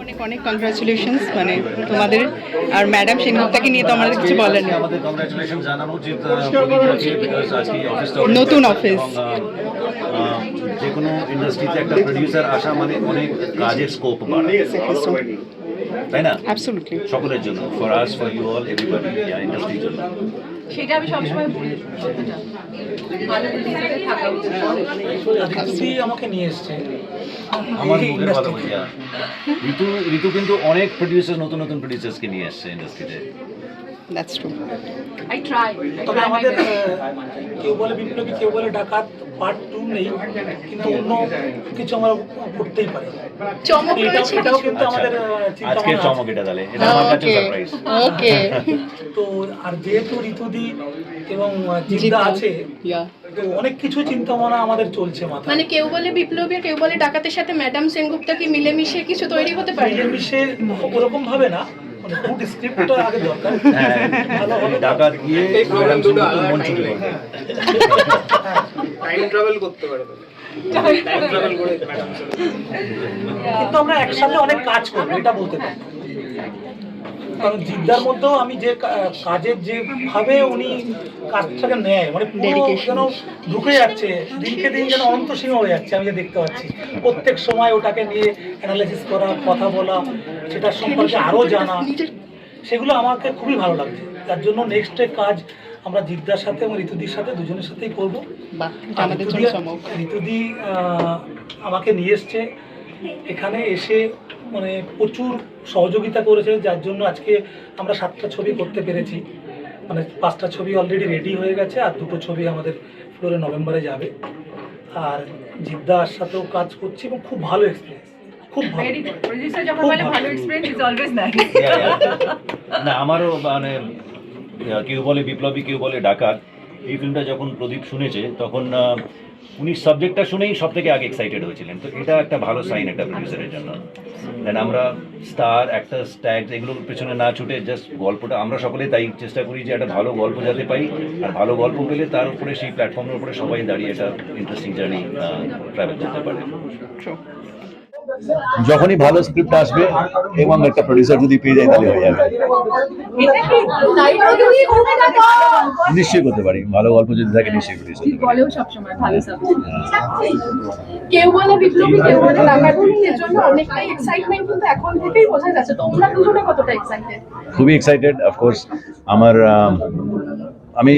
অনেক অনেক কংগ্রাচুলেশনস মানে তোমাদের। আর ম্যাডাম সেনগুপ্তাকে নিয়ে তো আমাদের কিছু বলার নেই। নতুন অফিস। যে কোনো ইন্ডাস্ট্রিতে একটা প্রডিউসার আসা মানে অনেক কাজের স্কোপ বাড়ে তাই না? সকলের জন্য for us for you all everybody ইন্ডাস্ট্রির জন্য। সেটা আমি সবসময় বলি ঋতুদি আমাকে নিয়ে এসছে। আমার মুখের কথা industry ঋতু ঋতু কিন্তু অনেক প্রডিউসার নতুন নতুন প্রডিউসার্সকে নিয়ে আসছে ইন্ডাস্ট্রিতে দ্যাটস ট্রু আই ট্রাই তবে আমাদের কেউ বলে বিপ্লবী কেউ বলে ডাকাত পার্ট টু নেই কিন্তু অন্য কিছু আমরা করতেই পারি। চমক এটাও রয়েছে। এটাও কিন্তু আচ্ছা আমাদের আহ, চিন্তা আজকের ভাবনা চমক এটা তাহলে। এটা আমার কাছে ওকে সারপ্রাইজ ওকে তো আর যেহেতু ঋতুদি এবং জিদ্দা। আছে। তো অনেক কিছু চিন্তা ভাবনা আমাদের চলছে মাথায়। মানে কেউ বলে বিপ্লবী কেউ বলে ডাকাতের সাথে ম্যাডাম সেনগুপ্তা কি মিলেমিশে কিছু তৈরি হতে পারে? মিলেমিশে ওরকম ভাবে না মানে গুড স্ক্রিপ্টটা আগে দরকার। ভালো হবে ডাকাত গিয়ে ম্যাডাম সেনগুপ্ত মন টাইম ট্রাভেল করতে পারে টাইম ট্রাভেল করে ম্যাডাম কিন্তু আমরা একসাথে অনেক কাজ করব এটা বলতে পারি কারণ জিদ্দার মধ্যেও আমি যে কাজের যেভাবে উনি কাজটাকে নেয় মানে পুরো যেন ঢুকে যাচ্ছে দিনকে দিন যেন অনন্ত সীমা হয়ে যাচ্ছে আমি যে দেখতে পাচ্ছি। প্রত্যেক সময় ওটাকে নিয়ে অ্যানালাইসিস করা কথা বলা সেটার সম্পর্কে আরও জানা সেগুলো আমাকে খুবই ভালো লাগছে। তার জন্য নেক্সট কাজ আমরা জিদ্দার সাথে এবং ঋতুদির সাথে দুজনের সাথেই করব। ঋতুদি- আমাকে নিয়ে এসছে। এখানে এসে মানে প্রচুর সহযোগিতা করেছে যার জন্য আজকে আমরা সাতটা ছবি করতে পেরেছি। মানে পাঁচটা ছবি অলরেডি রেডি হয়ে গেছে আর দুটো ছবি আমাদের ফ্লোরে নভেম্বরে যাবে। আর জিদ্দার সাথেও কাজ করছি এবং খুব ভালো এক্সপিরিয়েন্স খুব ভালো. না আমারও মানে কেউ বলে বিপ্লবী কেউ বলে ডাকাত। এই ফিল্মটা যখন প্রদীপ শুনেছে, তখন উনি সাবজেক্টটা শুনেই সব থেকে আগে এক্সাইটেড হয়েছিলেন। তো এটা একটা ভালো সাইন একটা প্রডিউসারের জন্য। দেন আমরা স্টার একটা স্ট্যাগ এগুলোর পেছনে না ছুটে জাস্ট গল্পটা, আমরা সকলে তাই চেষ্টা করি যে একটা ভালো গল্প যাতে পাই। আর ভালো গল্প পেলে তার উপরে, সেই প্ল্যাটফর্মের উপরে সবাই দাঁড়িয়ে একটা ইন্টারেস্টিং জার্নি ট্রাভেল করতে পারে। যখনই ভালো স্ক্রিপ্ট আসবে এবং একটা প্রডিউসার যদি পেয়ে যায় তাহলে হয়ে যাবে। নিশ্চয়ই করতে পারি। ভালো গল্প যদি থাকে নিশ্চয়ই সবসময় ভালো সাবজেক্ট কেউ বলে বিপ্লবী কেউ বলে ডাকাত জন্য অনেকটাই এক্সাইটমেন্ট কিন্তু এখন থেকেই বোঝা যাচ্ছে। তোমরা দুজনে কতটা এক্সাইটেড খুবই এক্সাইটেড অফকোর্স আমার আমি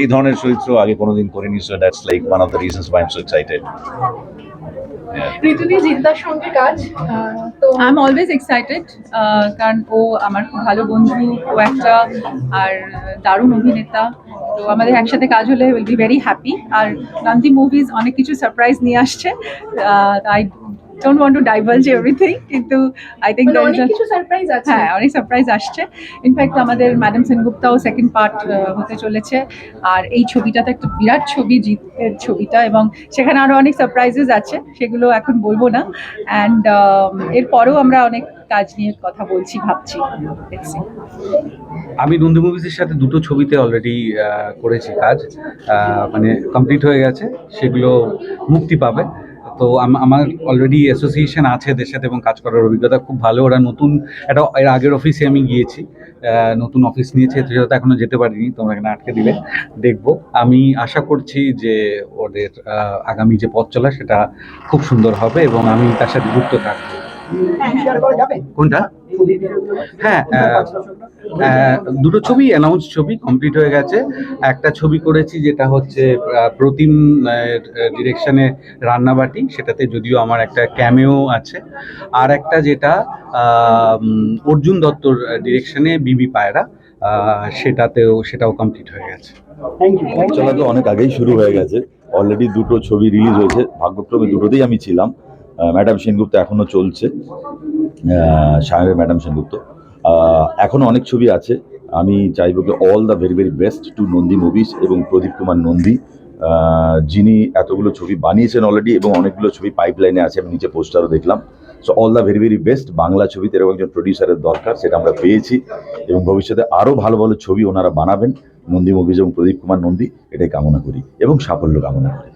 এই ধরনের চরিত্র আগে কোনোদিন করিনি so that's like one of the reasons why I'm so excited Ritudi জিদ্দার সঙ্গে কাজ তো আই এম অলওয়েজ এক্সাইটেড কারণ ও আমার খুব ভালো বন্ধু, ও একটা, আর দারুণ অভিনেতা, তো আমাদের একসাথে কাজ হলে উইল বি ভেরি হ্যাপি আর গান্ধী মুভিজ অনেক কিছু সারপ্রাইজ নিয়ে আসছে I don't want to diverge everything কিন্তু আই থিঙ্ক মানে অনেক কিছু সারপ্রাইজ আছে। হ্যাঁ অনেক সারপ্রাইজ আসছে। ইনফ্যাক্ট আমাদের ম্যাডাম সেনগুপ্তাও সেকেন্ড পার্ট হতে চলেছে। আর এই ছবিটা তো একটা বিরাট ছবি জিতের ছবিটা এবং সেখানে আরও অনেক সারপ্রাইজেস আছে সেগুলো এখন বলব না। অ্যান্ড এরপরেও আমরা অনেক কাজ নিয়ে কথা বলছি ভাবছি. আমি নন্দী মুভিজের সাথে দুটো ছবিতে অলরেডি করেছি কাজ। আহ, মানে কমপ্লিট হয়ে গেছে সেগুলো মুক্তি পাবে। তো আমার অলরেডি অ্যাসোসিয়েশন আছে এদের সাথে এবং কাজ করার অভিজ্ঞতা খুব ভালো। ওরা নতুন একটা এর আগের অফিসে আমি গিয়েছি। নতুন অফিস নিয়েছে সাথে এখনও যেতে পারিনি তোমরা এখানে আটকে দিলে। দেখব। আমি আশা করছি যে ওদের আগামী যে পথ চলা সেটা খুব সুন্দর হবে এবং আমি তার সাথে যুক্ত থাকব। কোনটা? হ্যাঁ দুটো ছবি অ্যানাউন্স ছবি কমপ্লিট হয়ে গেছে। একটা ছবি করেছি যেটা হচ্ছে আহ, প্রতিম ডিরেকশনে রান্নাবাটি সেটাতে যদিও আমার একটা ক্যামেও আছে। আর একটা যেটা আহ, অর্জুন দত্তর ডিরেকশনে বিবি পায়রা আহ, সেটাতেও সেটাও কমপ্লিট হয়ে গেছে। চলা তো অনেক আগেই শুরু হয়ে গেছে। অলরেডি দুটো ছবি রিলিজ হয়েছে। ভাগ্যক্রমে দুটোতেই আমি ছিলাম। ম্যাডাম সেনগুপ্ত এখনও চলছে। সাহেবের ম্যাডাম সেনগুপ্ত। এখনও অনেক ছবি আছে। আমি চাইব কি all the very very best to Nandy movies এবং প্রদীপ কুমার নন্দী। যিনি এতগুলো ছবি বানিয়েছেন অলরেডি এবং অনেকগুলো ছবি পাইপলাইনে আছে, আমি নিচে পোস্টারও দেখলাম। So all the very very best Bangla ছবিতে এরকম একজন প্রডিউসারের দরকার, সেটা আমরা পেয়েছি। এবং ভবিষ্যতে আরও ভালো ভালো ছবি ওনারা বানাবেন নন্দী মুভিজ এবং প্রদীপ কুমার নন্দী। এটাই কামনা করি এবং সাফল্য কামনা করি।